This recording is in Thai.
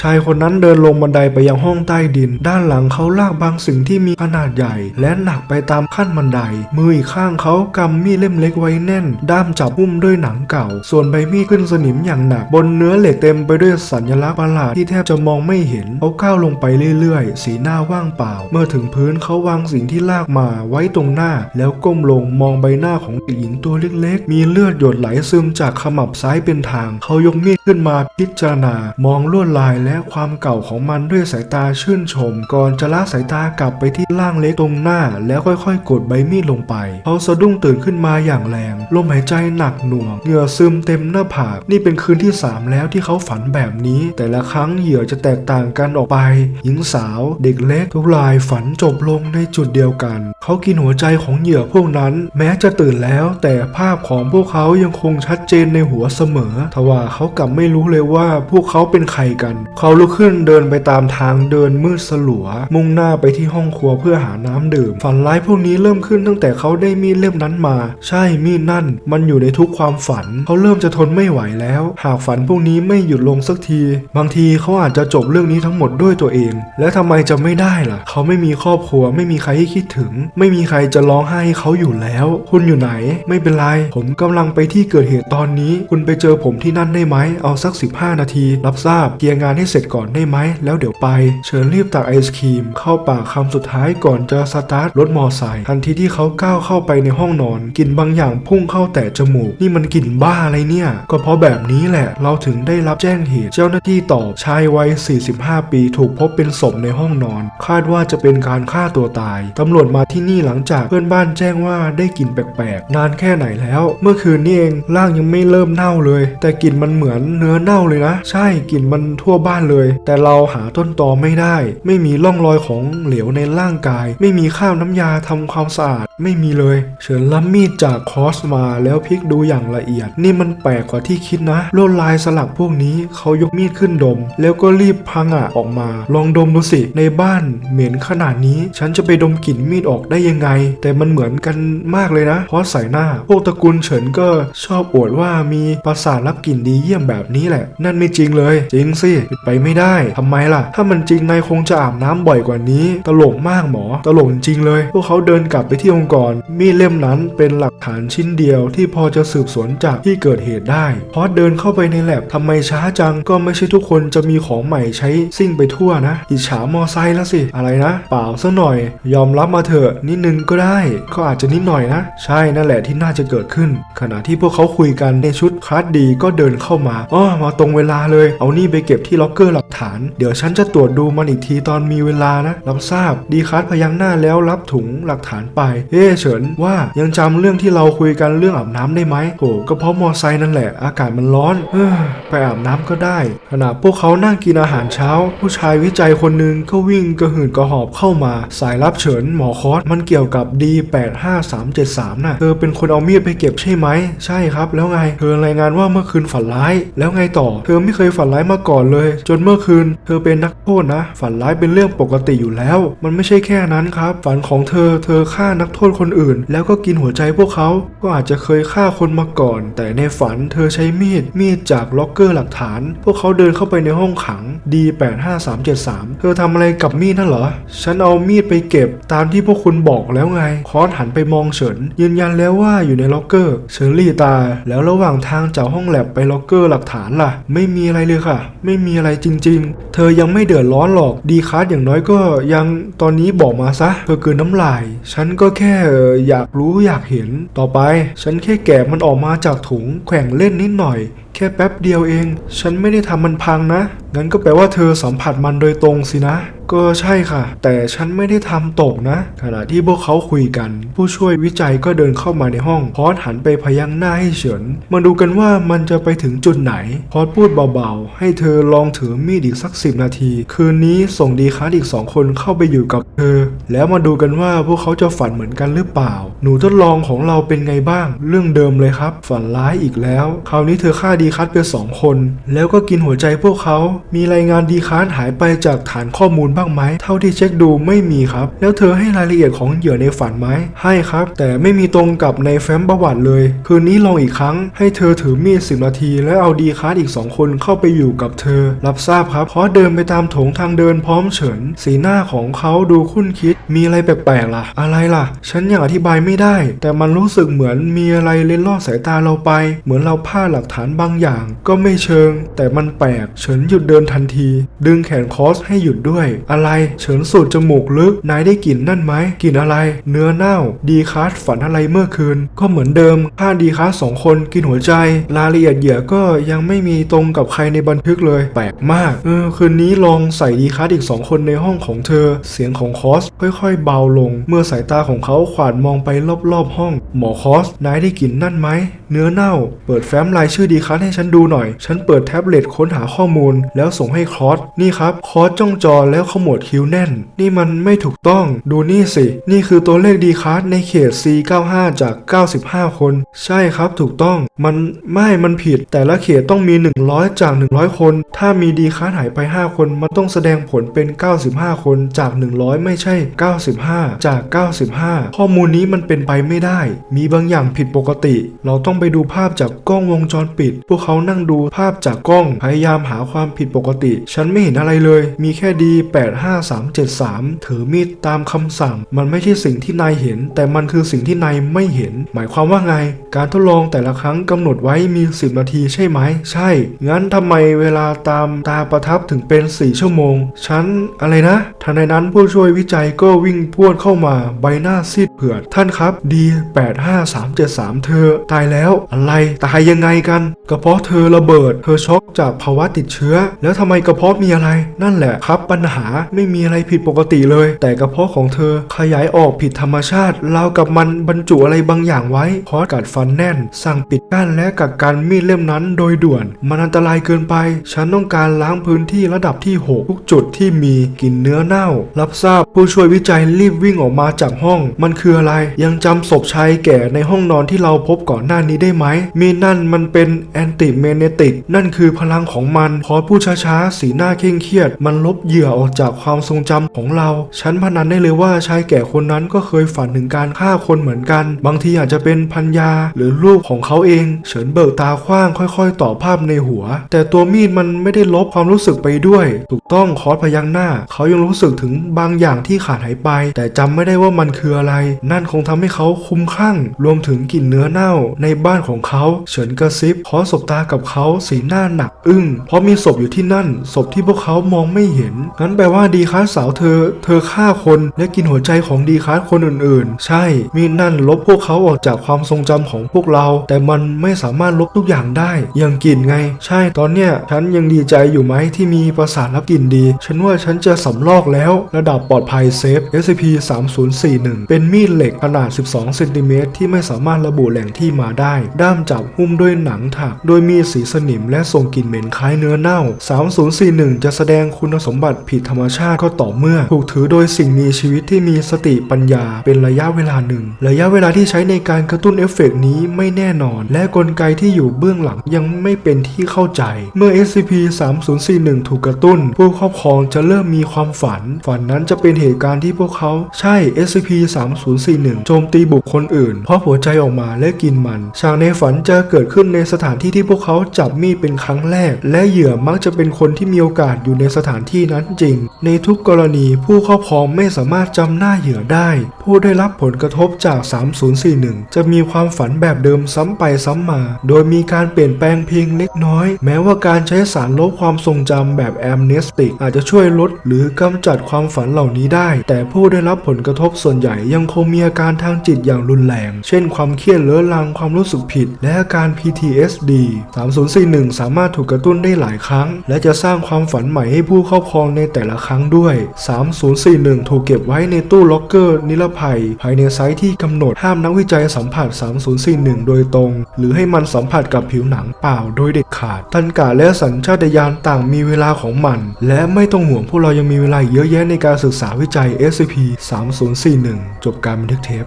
ชายคนนั้นเดินลงบันไดไปยังห้องใต้ดิน ด้านหลังเขาลากบางสิ่งที่มีขนาดใหญ่ และหนักไปตามขั้นบันได มืออีกข้างเขากำมีดเล่มเล็กไว้แน่น ด้ามจับหุ้มด้วยหนังเก่า ส่วนใบมีดขึ้นสนิมอย่างหนัก บนเนื้อเหล็กเต็มไปด้วยสัญลักษณ์ประหลาดที่แทบจะมองไม่เห็น เขาก้าวลงไปเรื่อยๆ สีหน้าว่างเปล่า เมื่อถึงพื้นเขาวางสิ่งที่ลากมาไว้ตรงหน้า แล้วก้มลงมองใบหน้าของเด็กหญิงตัวเล็กๆ มีเลือดหยดไหลซึมจากขมับซ้ายเป็นทาง เขายกมีดขึ้นมาพิจารณามองลวดลายและความเก่าของมันด้วยสายตาชื่นชม ก่อนจะละสายตากลับไปที่ร่างเล็กตรงหน้า แล้วค่อยๆ กดใบมีดลงไปเขาสะดุ้งตื่นขึ้นมาอย่างแรง ลมหายใจหนักหน่วงเหงื่อซึมเต็มหน้าผาก นี่เป็นคืนที่ 3 แล้วที่เขาฝันแบบนี้ แต่ละครั้งเหยื่อจะแตกต่างกันออกไป หญิงสาว เด็กเล็กทุกรายฝันจบลงในจุดเดียวกัน เขากินหัวใจของเหยื่อพวกนั้น แม้จะตื่นแล้ว แต่ภาพของพวกเขายังคงชัดเจนในหัวเสมอ ทว่าเขากลับไม่รู้เลยว่าพวกเขาเป็นใครกันเขาลุกขึ้นเดินไปตามทางเดินมืดสลัว มุ่งหน้าไปที่ห้องครัวเพื่อหาน้ำดื่ม ฝันร้ายพวกนี้เริ่มขึ้นตั้งแต่เขาได้มีดเล่มนั้นมา ใช่มีดนั่น มันอยู่ในทุกความฝัน เขาเริ่มจะทนไม่ไหวแล้ว หากฝันพวกนี้ไม่หยุดลงสักที บางทีเขาอาจจะจบเรื่องนี้ทั้งหมดด้วยตัวเอง และทำไมจะไม่ได้ล่ะ เขาไม่มีครอบครัว ไม่มีใครให้คิดถึง ไม่มีใครจะร้องไห้ให้เขาอยู่แล้ว คุณอยู่ไหน ไม่เป็นไร ผมกำลังไปที่เกิดเหตุตอนนี้ คุณไปเจอผมที่นั่นได้ไหม เอาสัก 15 นาที รับทราบเคลียร์งานให้เสร็จก่อนได้ไหม แล้วเดี๋ยวไป เชิญรีบตักไอศครีม เข้าปากคำสุดท้ายก่อนจะสตาร์ทรถมอไซค์ทันทีที่เขาก้าวเข้าไปในห้องนอนกลิ่นบางอย่างพุ่งเข้าแต่จมูก นี่มันกลิ่นบ้าอะไรเนี่ย ก็เพราะแบบนี้แหละ เราถึงได้รับแจ้งเหตุ เจ้าหน้าที่ตอบชายวัย 45 ปีถูกพบเป็นศพในห้องนอน คาดว่าจะเป็นการฆ่าตัวตายตำรวจมาที่นี่หลังจากเพื่อนบ้านแจ้งว่าได้กลิ่นแปลกๆนานแค่ไหนแล้ว เมื่อคืนนี้เองร่างยังไม่เริ่มเน่าเลย แต่กลิ่นมันเหมือนเนื้อเน่าเลยนะ ใช่กลิ่นมันทั่วบ้านเลย แต่เราหาต้นตอไม่ได้ ไม่มีร่องรอยของเหลวในร่างกาย ไม่มีข้าวน้ำยาทำความสะอาด ไม่มีเลย เฉินล้ำมีดจากคอสมาแล้วพลิกดูอย่างละเอียด นี่มันแปลกกว่าที่คิดนะลวดลายสลักพวกนี้เขายกมีดขึ้นดม แล้วก็รีบพังอะออกมา ลองดมดูสิ ในบ้านเหม็นขนาดนี้ ฉันจะไปดมกลิ่นมีดออกได้ยังไง แต่มันเหมือนกันมากเลยนะ เพราะใส่หน้า พวกตระกูลเฉินก็ชอบอวดว่ามีประสาทรับกลิ่นดีเยี่ยมแบบนี้แหละ นั่นไม่จริงเลย จริงสิปไปไม่ได้ทำไมล่ะ ถ้ามันจริงนายคงจะอาบน้ำบ่อยกว่านี้ ตลกมากหมอ ตลกจริงเลย พวกเขาเดินกลับไปที่องค์กร มีดเล่มนั้นเป็นหลักฐานชิ้นเดียวที่พอจะสืบสวนจากที่เกิดเหตุได้พอเดินเข้าไปในแลบทำไมช้าจังก็ไม่ใช่ทุกคนจะมีของใหม่ใช้ซิ่งไปทั่วนะ อิจฉามอไซค์แล้วสิ อะไรนะ เปล่าซะหน่อย ยอมรับมาเถอะนิดนึงก็ได้ ก็อาจจะนิดหน่อยนะ ใช่นั่นแหละที่น่าจะเกิดขึ้น ขณะที่พวกเขาคุยกันในชุดคลาสดีก็เดินเข้ามาอ้อมาตรงเวลาเลย เอานี่ไปเก็บที่ล็อกเกอร์หลักฐาน เดี๋ยวฉันจะตรวจดูมันอีกทีตอนมีเวลานะ รับทราบ ดีคัสพยักหน้าแล้วรับถุงหลักฐานไป เฮ้เฉินว่ายังจำเรื่องที่เราคุยกันเรื่องอาบน้ำได้ไหมโหก็เพราะมอไซค์นั่นแหละ อากาศมันร้อนเฮ้อไปอาบน้ำก็ได้ ขณะพวกเขานั่งกินอาหารเช้า ผู้ชายวิจัยคนหนึ่งก็วิ่งกระหืดกระหอบเข้ามา สายรับเฉินหมอคอสมันเกี่ยวกับ D85373 น่ะเธอเป็นคนเอามีดไปเก็บใช่ไหม ใช่ครับ แล้วไง เธอรายงานว่าเมื่อคืนฝันร้าย แล้วไงต่อ เธอไม่เคยฝันร้ายมาก่อนเลยจนเมื่อคืน เธอเป็นนักโทษนะ ฝันร้ายเป็นเรื่องปกติอยู่แล้ว มันไม่ใช่แค่นั้นครับ ฝันของเธอ เธอฆ่านักโทษคนอื่น แล้วก็กินหัวใจพวกเขา ก็อาจจะเคยฆ่าคนมาก่อน แต่ในฝันเธอใช้มีด มีดจากล็อกเกอร์หลักฐาน พวกเขาเดินเข้าไปในห้องขัง D85373 เธอทำอะไรกับมีดนั่นเหรอ ฉันเอามีดไปเก็บตามที่พวกคุณบอกแล้วไง คอสหันไปมองเฉิน ยืนยันแล้วว่าอยู่ในล็อกเกอร์ เฉินลี่ตา แล้วระหว่างทางจากห้องแลบไปล็อกเกอร์หลักฐานล่ะ ไม่มีอะไรเลยค่ะ ไม่มีอะไรจริง ๆ เธอยังไม่เดือดร้อนหรอกดีคัสอย่างน้อยก็ยังตอนนี้บอกมาซะ เธอเกินน้ำลาย ฉันก็แค่อยากรู้อยากเห็น ต่อไป ฉันแค่แกะมันออกมาจากถุงแข่งเล่นนิดหน่อย ค่แป๊บเดียวเอง ฉันไม่ได้ทำมันพังนะ งั้นก็แปลว่าเธอสัมผัสมันโดยตรงสินะ ก็ใช่ค่ะ แต่ฉันไม่ได้ทำตกนะ ขณะที่พวกเขาคุยกัน ผู้ช่วยวิจัยก็เดินเข้ามาในห้อง พอสหันไปพยักหน้าให้เฉิน มาดูกันว่ามันจะไปถึงจุดไหน พอสพูดเบาๆ ให้เธอลองถือมีดอีกสักสิบนาที คืนนี้ส่งดีคัสอีกสองคนเข้าไปอยู่กับเธอ แล้วมาดูกันว่าพวกเขาจะฝันเหมือนกันหรือเปล่า หนูทดลองของเราเป็นไงบ้าง เรื่องเดิมเลยครับ ฝันร้ายอีกแล้ว คราวนี้เธอฆ่าดีดีคัสไปสองคน แล้วก็กินหัวใจพวกเขา มีรายงานดีคัสหายไปจากฐานข้อมูลบ้างไหม เท่าที่เช็คดูไม่มีครับ แล้วเธอให้รายละเอียดของเหยื่อในฝันไหม ให้ครับ แต่ไม่มีตรงกับในแฟ้มประวัติเลย คืนนี้ลองอีกครั้ง ให้เธอถือมีดสิบนาที แล้วเอาดีคัสอีกสองคนเข้าไปอยู่กับเธอ รับทราบครับเพราะเดินไปตามโถงทางเดินพร้อมเฉิน สีหน้าของเขาดูคุ้นคิด มีอะไรแปลกๆล่ะ อะไรล่ะ ฉันยังอธิบายไม่ได้ แต่มันรู้สึกเหมือนมีอะไรเล็นล่อสายตาเราไป เหมือนเราพลาดหลักฐานบางอย่างก็ไม่เชิง แต่มันแปลก เฉินหยุดเดินทันที ดึงแขนคอสให้หยุดด้วย อะไรเฉินสูดจมูกลึก นายได้กลิ่นนั่นไหมกลิ่นอะไร เนื้อเน่า ดีคัสฝันอะไรเมื่อคืน ก็เหมือนเดิมฆ่าดีคัสสองคนกินหัวใจ รายละเอียดเหยื่อก็ยังไม่มีตรงกับใครในบันทึกเลย แปลกมากเออคืนนี้ลองใส่ดีคัสอีกสองคนในห้องของเธอ เสียงของคอสค่อยๆ เบาลง เมื่อสายตาของเขาขวาดมองไปรอบๆห้อง หมอคอสนายได้กลิ่นนั่นไหมเนื้อเน่า เปิดแฟ้มรายชื่อดีคัสให้ฉันดูหน่อย ฉันเปิดแท็บเล็ตค้นหาข้อมูล แล้วส่งให้คอสนี่ครับคอสจ้องจอแล้วขมวดคิ้วแน่น นี่มันไม่ถูกต้อง ดูนี่สิ นี่คือตัวเลขดีคัสในเขต C95 จาก 95 คน ใช่ครับถูกต้องมันไม่มันผิด แต่ละเขตต้องมี 100 จาก 100 คน ถ้ามีดีคัสหายไป 5 คน มันต้องแสดงผลเป็น 95 คนจาก 100 ไม่ใช่ 95 จาก 95 ข้อมูลนี้มันเป็นไปไม่ได้ มีบางอย่างผิดปกติ เราต้องไปดูภาพจากกล้องวงจรปิดพวกเขานั่งดูภาพจากกล้องพยายามหาความผิดปกติ ฉันไม่เห็นอะไรเลย มีแค่ดี 85373 ถือมีดตามคำสั่ง มันไม่ใช่สิ่งที่นายเห็น แต่มันคือสิ่งที่นายไม่เห็น หมายความว่าไง การทดลองแต่ละครั้งกำหนดไว้มี 10 นาทีใช่ไหม ใช่ งั้นทำไมเวลาตามตาประทับถึงเป็น 4 ชั่วโมง ฉันอะไรนะทันใดนั้นผู้ช่วยวิจัยก็วิ่งพรวดเข้ามาใบหน้าซีดเผือด ท่านครับดี85373 เธอ ตายแล้วอะไรตายยังไงกันกระเพาะเธอระเบิด เธอช็อกจากภาวะติดเชื้อ แล้วทำไมกระเพาะมีอะไร นั่นแหละครับปัญหาไม่มีอะไรผิดปกติเลย แต่กระเพาะของเธอขยายออกผิดธรรมชาติราวกับมันบรรจุอะไรบางอย่างไว้พอสกัดฟันแน่น สั่งปิดกั้นและกักกันมีดเล่มนั้นโดยด่วน มันอันตรายเกินไป ฉันต้องการล้างพื้นที่ระดับที่ 6 ทุกจุดที่มีกลิ่นเนื้อเน่า รับทราบผู้ช่วยวิจัยรีบวิ่งออกมาจากห้อง มันคืออะไร ยังจำศพชายแก่ในห้องนอนที่เราพบก่อนหน้านี้ได้ไหมมีนั่นมันเป็นแอนติเมเนติก นั่นคือพลังของมัน พอพูดช้าๆ สีหน้าเคร่งเครียด มันลบเหยื่อออกจากความทรงจำของเรา ฉันพนันได้เลยว่าชายแก่คนนั้นก็เคยฝันถึงการฆ่าคนเหมือนกัน บางทีอาจจะเป็นพันยาหรือลูกของเขาเอง เฉินเบิกตาขว้างค่อย ๆ ต่อภาพในหัว แต่ตัวมีดมันไม่ได้ลบความรู้สึกไปด้วยถู กต้องคอสพยักหน้า เขายังรู้สึกถึงบางอย่างที่ขาดหายไป แต่จำไม่ได้ว่ามันคืออะไร นั่นคงทำให้เขาคุ้มคลั่ง รวมถึงกลิ่นเนื้อเน่าในบ้านของเขาเฉินกระซิบคอสบตากับเขาสีหน้าหนัก อึ้งเพราะมีศพอยู่ที่นั่น ศพที่พวกเขามองไม่เห็นงั้นแปลว่าดีคัสสาวเธอ เธอฆ่าคนและกินหัวใจของดีคัสคนอื่นๆ ใช่ มีนั่นลบพวกเขาออกจากความทรงจำของพวกเรา แต่มันไม่สามารถลบทุกอย่างได้อย่างกลิ่นไง ใช่ตอนเนี้ยฉันยังดีใจอยู่ไหมที่มีประสาทรับกลิ่นดี ฉันว่าฉันจะสำลอกแล้ว ระดับปลอดภัยเซฟ SCP 3041 เป็นมีดเหล็กขนาด 12 เซนติเมตรที่ไม่สามารถระบุแหล่งที่มาได้ ด้ามจับหุ้มด้วยหนังถัก โดยมีสีสนิมและส่งกลิ่นเหม็นคล้ายเนื้อเน่า 3041 จะแสดงคุณสมบัติผิดธรรมชาติก็ต่อเมื่อ ถูกถือโดยสิ่งมีชีวิตที่มีสติปัญญา เป็นระยะเวลาหนึ่ง ระยะเวลาที่ใช้ในการกระตุ้นเอฟเฟกต์นี้ไม่แน่นอน และกลไกที่อยู่เบื้องหลังยังไม่เป็นที่เข้าใจ เมื่อ SCP 3041 ถูกกระตุ้น ผูู้้ครอบครองจะเริ่มมีความฝัน ฝันนั้นจะเป็นเหตุการณ์ที่พวกเขาใช่ SCP 3041 โจมตีบุคคลอื่น เพราะหัวใจออกมาและกินมันฉากในฝันจะเกิดขึ้นในสถานที่ที่พวกเขาจับมีดเป็นครั้งแรก และเหยื่อมักจะเป็นคนที่มีโอกาสอยู่ในสถานที่นั้นจริง ในทุกกรณีผู้ครอบครองไม่สามารถจำหน้าเหยื่อได้ ผู้ได้รับผลกระทบจาก 3041 จะมีความฝันแบบเดิมซ้ำไปซ้ำมา โดยมีการเปลี่ยนแปลงเพียงเล็กน้อย แม้ว่าการใช้สารลบความทรงจำแบบแอมเนสติก อาจจะช่วยลดหรือกำจัดความฝันเหล่านี้ได้ แต่ผู้ได้รับผลกระทบส่วนใหญ่ยังคงมีอาการทางจิตอย่างรุนแรง เช่นความเครียดเรื้อรังความรู้สึกผิด และอาการ PTSD 3041 สามารถถูกกระตุ้นได้หลายครั้ง และจะสร้างความฝันใหม่ให้ผู้ครอบครองในแต่ละครั้งด้วย 3041 ถูกเก็บไว้ในตู้ล็อกเกอร์นิรภัย ภายในไซต์ที่กำหนดห้ามนักวิจัยสัมผัส 3041 โดยตรง หรือให้มันสัมผัสกับผิวหนังเปล่าโดยเด็ดขาดตันกาและสัญชาตญาณต่างมีเวลาของมัน และไม่ต้องห่วงพวกเรายังมีเวลาเยอะแยะในการศึกษาวิจัย SCP 3041 จบการบันทึกเทป